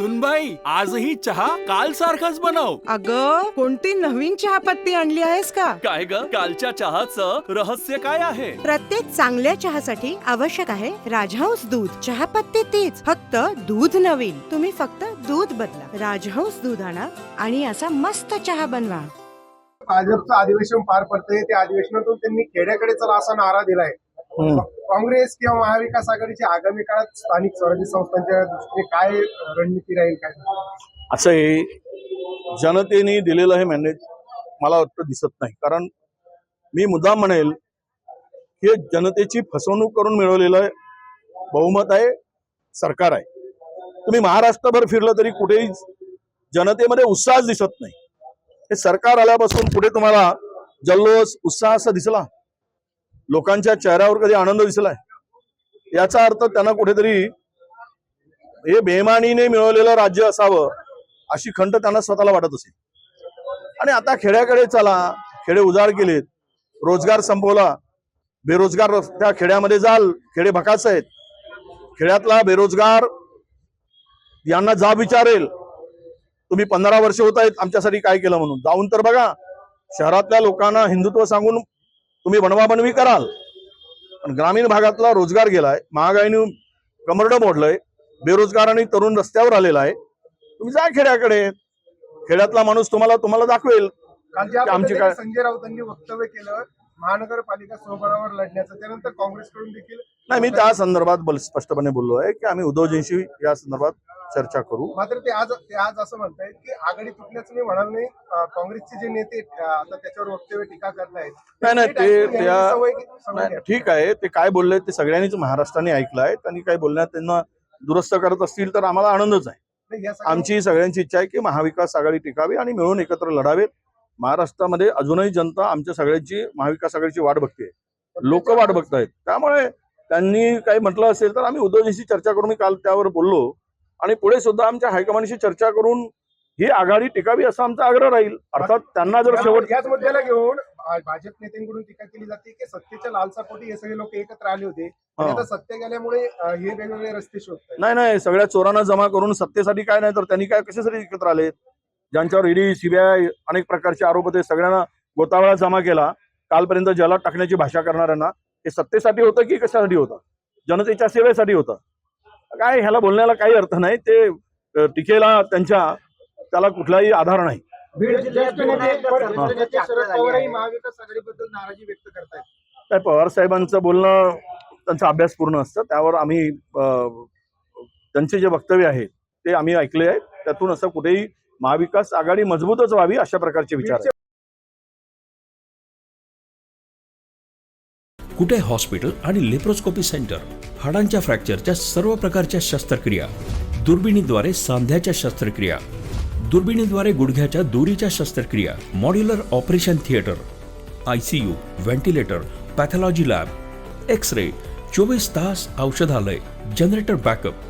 सुनबाई आजही चहा काल सारखाच बनव. अग कोणती नवीन चहापत्ती आणली आहेस का? काय ग? कालच्या चहाचं रहस्य काय आहे? प्रत्येक चांगल्या चहासाठी आवश्यक आहे राजहंस दूध. चहापत्ती तीच फक्त दूध नवीन. तुम्ही फक्त दूध बदला. राजहंस दूध आणा आणि असा मस्त चहा बनवा. भाजपचं अधिवेशन पार पडतंय. त्या अधिवेशनातून त्यांनी खेड्याकडे चला असा नारा दिलाय. काँग्रेस किंवा महाविकास आघाडीची आगामी काळात स्थानिक स्वराज्य संस्थांच्या दृष्टीने काय रणनीती राहील काय? असं हे जनतेने दिलेलं हे मॅनेज मला वाटतं दिसत नाही. कारण मी मुद्दाम म्हणेल की हे जनतेची फसवणूक करून मिळवलेलं बहुमत आहे सरकार आहे. तुम्ही महाराष्ट्रभर फिरलं तरी कुठेही जनतेमध्ये उत्साह दिसत नाही. हे सरकार आल्यापासून कुठे तुम्हाला जल्लोष उत्साह असा दिसला. लोकांच्या चेहऱ्यावर कधी आनंद दिसलाय? याचा अर्थ त्यांना कुठेतरी हे बेमानीने मिळवलेलं राज्य असावं अशी खंत त्यांना स्वतःला वाटत असेल आणि आता खेड्याकडे चला खेडे उजाड केलेत रोजगार संपवला बेरोजगार त्या खेड्यामध्ये जाल खेडे भकास आहेत. खेड्यातला बेरोजगार यांना जा विचारेल. तुम्ही पंधरा वर्ष होत आहेत आमच्यासाठी काय केलं म्हणून? जाऊन तर बघा शहरातल्या लोकांना हिंदुत्व सांगून तुम्ही बनवाबनवी कराल. पण ग्रामीण भागातला रोजगार गेलाय महागाईने कमरडं मोडलंय बेरोजगारांनी तरुण रस्त्यावर आलेला आहे. तुम्ही जा खेड्याकडे. खेड्यातला माणूस तुम्हाला तुम्हाला दाखवेल. आमची काय- संजय राऊतांनी वक्तव्य केलं. महानगरपालिका स्वबळावर लढण्याचं त्यानंतर काँग्रेसकडून देखील नाही मी त्या संदर्भात बोल- स्पष्टपणे बोललो आहे की आम्ही उद्धवजींशी या संदर्भात चर्चा करू. मात्र ते आज ते आज असं म्हणतायत की आघाडी तुटल्याचं मी म्हणाल नाही. अं, काँग्रेसचे जे नेते अं, आता त्याच्यावर वक्तव्य टीका करतायत. नाही नाही ते त्या सवय सवय नाही, घ्या. ठीक आहे ते काय बोलले ते सगळ्यांनीच महाराष्ट्राने ऐकलं आहे. त्यांनी काय बोलण्यात त्यांना दुरुस्त करत असतील तर आम्हाला आनंदच आहे. नाही, या सगळ्या- आमची सगळ्यांची इच्छा आहे की महाविकास आघाडी टिकावी आणि मिळून एकत्र लढावेत. महाराष्ट्रामध्ये अजूनही जनता आमच्या सगळ्यांची महाविकास आघाडीची वाट बघते. लोक वाट बघतायत. त्यामुळे त्यांनी काही म्हटलं असेल तर आम्ही उद्धवजींशी चर्चा करून मी काल त्यावर बोललो. आणि पुढे सुद्धा आमच्या हायकमांडशी चर्चा करून ही आघाडी टिकावी असा आमचा आग्रह राहील. अर्थात त्यांना जर शेवट याच मुद्द्याला घेऊन भाजप नेत्यांकडून टीका केली जाते की सत्तेच्या लालसापोटी हे सगळे लोक एकत्र आले होते. आता सत्य गेल्यामुळे हे वेगवेगळे रस्ते शोधतात नाही नाही सगळ्या चोरांना जमा करून सत्तेसाठी काय नाही तर त्यांनी काय कशासाठी एकत्र आले ज्यांच्यावर ईडी सीबीआय अनेक प्रकारचे आरोप होते सगळ्यांना गोतावळा जमा केला. कालपर्यंत जलात टाकण्याची भाषा करणाऱ्यांना हे सत्तेसाठी होतं की कशासाठी होतं? जनतेच्या सेवेसाठी होतं. काय ह्याला बोलण्याला काही अर्थ नाही ते टीकेला त्यांच्या त्याला कुठलाही आधार नाही. काय पवार साहेबांचं बोलणं त्यांचा अभ्यास पूर्ण असतं त्यावर आम्ही त्यांचे जे वक्तव्य आहेत ते आम्ही ऐकले आहेत. त्यातून असं कुठेही महाविकास आघाडी मजबूतच व्हावी अशा प्रकारचे विचार कुठे हॉस्पिटल आणि लेप्रोस्कोपी सेंटर? हाडांच्या फ्रॅक्चरच्या सर्व प्रकारच्या शस्त्रक्रिया. दुर्बिणीद्वारे सांध्याच्या शस्त्रक्रिया. दुर्बिणीद्वारे गुडघ्याच्या दोरीच्या शस्त्रक्रिया. Modular operation theatre. I C U ventilator pathology lab. X ray चोवीस तास औषधालय. Generator backup.